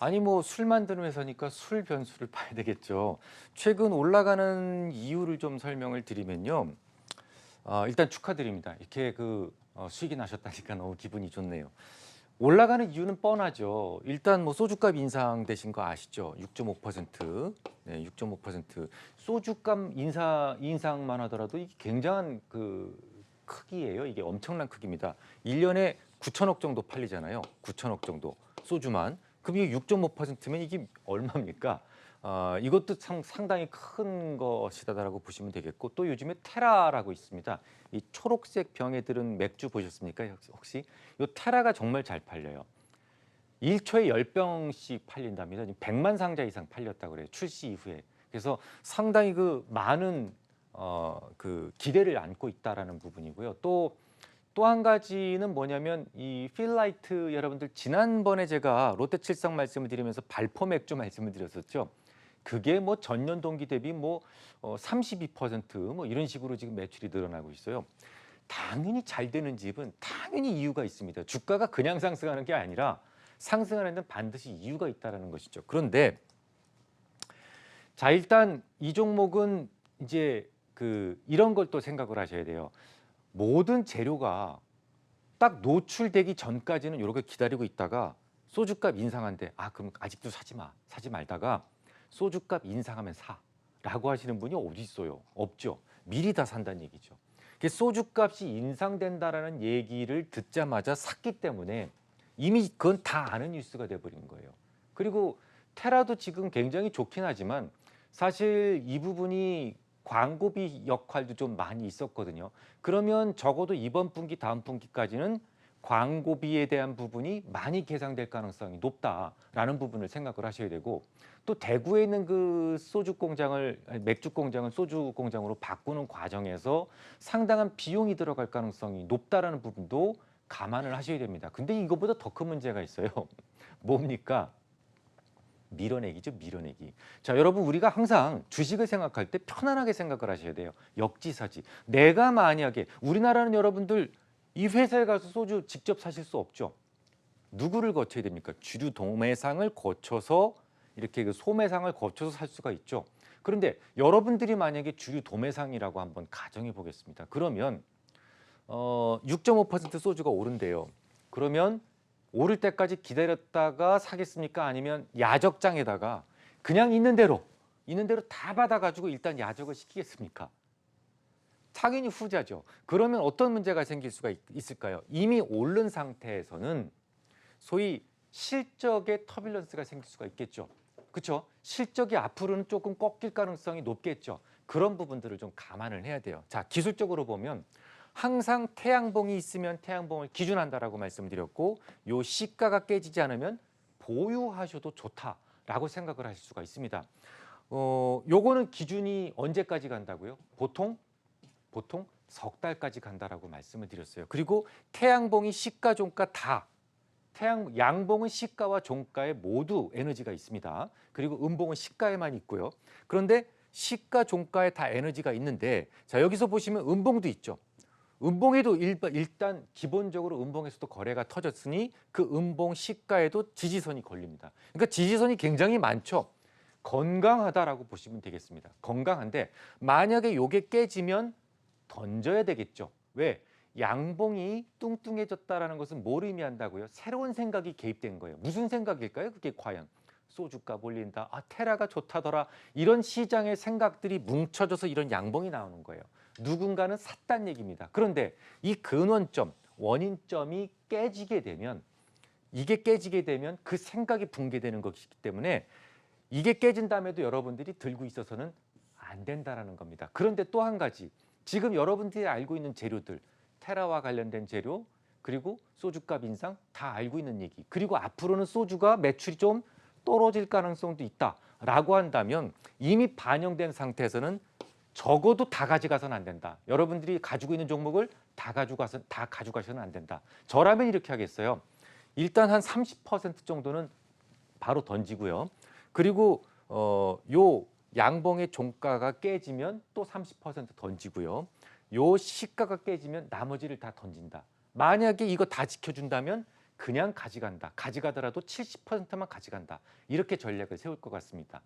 아니 뭐 술 만드는 회사니까 술 변수를 봐야 되겠죠. 최근 올라가는 이유를 좀 설명을 드리면요. 아, 일단 축하드립니다. 이렇게 그 어, 수익이 나셨다니까 너무 기분이 좋네요. 올라가는 이유는 뻔하죠. 일단 뭐 소주값 인상되신 거 아시죠? 6.5%. 네, 6.5%. 소주값 인사 인상만 하더라도 이게 굉장한 그 크기예요. 이게 엄청난 크기입니다. 1년에 9천억 정도 팔리잖아요. 9천억 정도 소주만. 이게 6.5%면 이게 얼마입니까? 아, 이것도 상, 상당히 큰 것이다라고 보시면 되겠고 또 요즘에 테라라고 있습니다. 이 초록색 병에 들은 맥주 보셨습니까? 혹시 이 테라가 정말 잘 팔려요. 1초에 10병씩 팔린답니다. 지금 100만 상자 이상 팔렸다고 그래요. 출시 이후에. 그래서 상당히 그 많은 어, 그 기대를 안고 있다라는 부분이고요. 또 또 한 가지는 뭐냐면 이 필라이트 여러분들 지난번에 제가 롯데칠성 말씀을 드리면서 발포 맥주 말씀을 드렸었죠. 그게 뭐 전년 동기 대비 뭐 어, 32%뭐 이런 식으로 지금 매출이 늘어나고 있어요. 당연히 잘 되는 집은 당연히 이유가 있습니다. 주가가 그냥 상승하는 게 아니라 상승하는 데는 반드시 이유가 있다라는 것이죠. 그런데 자 일단 이 종목은 이제 그 이런 걸 또 생각을 하셔야 돼요. 모든 재료가 딱 노출되기 전까지는 이렇게 기다리고 있다가 소주값 인상한데 아 그럼 아직도 사지 마 사지 말다가 소주값 인상하면 사라고 하시는 분이 어디 있어요? 없죠. 미리 다 산다는 얘기죠. 그 소주값이 인상된다라는 얘기를 듣자마자 샀기 때문에 이미 그건 다 아는 뉴스가 돼버린 거예요. 그리고 테라도 지금 굉장히 좋긴 하지만 사실 이 부분이 광고비 역할도 좀 많이 있었거든요. 그러면 적어도 이번 분기 다음 분기까지는 광고비에 대한 부분이 많이 개상될 가능성이 높다라는 부분을 생각을 하셔야 되고 또 대구에 있는 그 소주 공장을 맥주 공장을 소주 공장으로 바꾸는 과정에서 상당한 비용이 들어갈 가능성이 높다라는 부분도 감안을 하셔야 됩니다. 근데 이거보다 더 큰 문제가 있어요. 뭡니까? 밀어내기죠, 밀어내기. 자, 여러분 우리가 항상 주식을 생각할 때 편안하게 생각을 하셔야 돼요. 역지사지. 내가 만약에 우리나라는 여러분들 이 회사에 가서 소주 직접 사실 수 없죠. 누구를 거쳐야 됩니까? 주류 도매상을 거쳐서 이렇게 그 소매상을 거쳐서 살 수가 있죠. 그런데 여러분들이 만약에 주류 도매상이라고 한번 가정해 보겠습니다. 그러면 어, 6.5% 소주가 오른대요. 그러면 오를 때까지 기다렸다가 사겠습니까? 아니면 야적장에다가 그냥 있는 대로 있는 대로 다 받아가지고 일단 야적을 시키겠습니까? 당연히 후자죠. 그러면 어떤 문제가 생길 수가 있, 있을까요? 이미 오른 상태에서는 소위 실적의 터뷸런스가 생길 수가 있겠죠. 그렇죠? 실적이 앞으로는 조금 꺾일 가능성이 높겠죠. 그런 부분들을 좀 감안을 해야 돼요. 자, 기술적으로 보면 항상 태양봉이 있으면 태양봉을 기준한다라고 말씀드렸고 요 시가가 깨지지 않으면 보유하셔도 좋다라고 생각을 하실 수가 있습니다. 어, 요거는 기준이 언제까지 간다고요? 보통 보통 석 달까지 간다라고 말씀을 드렸어요. 그리고 태양봉이 시가 종가 다 태양 양봉은 시가와 종가에 모두 에너지가 있습니다. 그리고 음봉은 시가에만 있고요. 그런데 시가 종가에 다 에너지가 있는데 자 여기서 보시면 음봉도 있죠. 음봉에도 일- 일단 기본적으로 음봉에서도 거래가 터졌으니 그 음봉 시가에도 지지선이 걸립니다. 그러니까 지지선이 굉장히 많죠. 건강하다라고 보시면 되겠습니다. 건강한데 만약에 요게 깨지면 던져야 되겠죠. 왜? 양봉이 뚱뚱해졌다라는 것은 뭘 의미한다고요? 새로운 생각이 개입된 거예요. 무슨 생각일까요? 그게 과연 소주값 올린다. 아 테라가 좋다더라. 이런 시장의 생각들이 뭉쳐져서 이런 양봉이 나오는 거예요. 누군가는 샀단 얘기입니다. 그런데 이 근원점, 원인점이 깨지게 되면 이게 깨지게 되면 그 생각이 붕괴되는 것이기 때문에 이게 깨진 다음에도 여러분들이 들고 있어서는 안 된다라는 겁니다. 그런데 또 한 가지 지금 여러분들이 알고 있는 재료들 테라와 관련된 재료 그리고 소주값 인상 다 알고 있는 얘기 그리고 앞으로는 소주가 매출이 좀 떨어질 가능성도 있다라고 한다면 이미 반영된 상태에서는 적어도 다 가져가서는 안 된다. 여러분들이 가지고 있는 종목을 다 가져가서 다 가져가서는 안 된다. 저라면 이렇게 하겠어요. 일단 한 30% 정도는 바로 던지고요. 그리고 어, 요 양봉의 종가가 깨지면 또 30% 던지고요. 요 시가가 깨지면 나머지를 다 던진다. 만약에 이거 다 지켜준다면 그냥 가져간다. 가져가더라도 70%만 가져간다. 이렇게 전략을 세울 것 같습니다.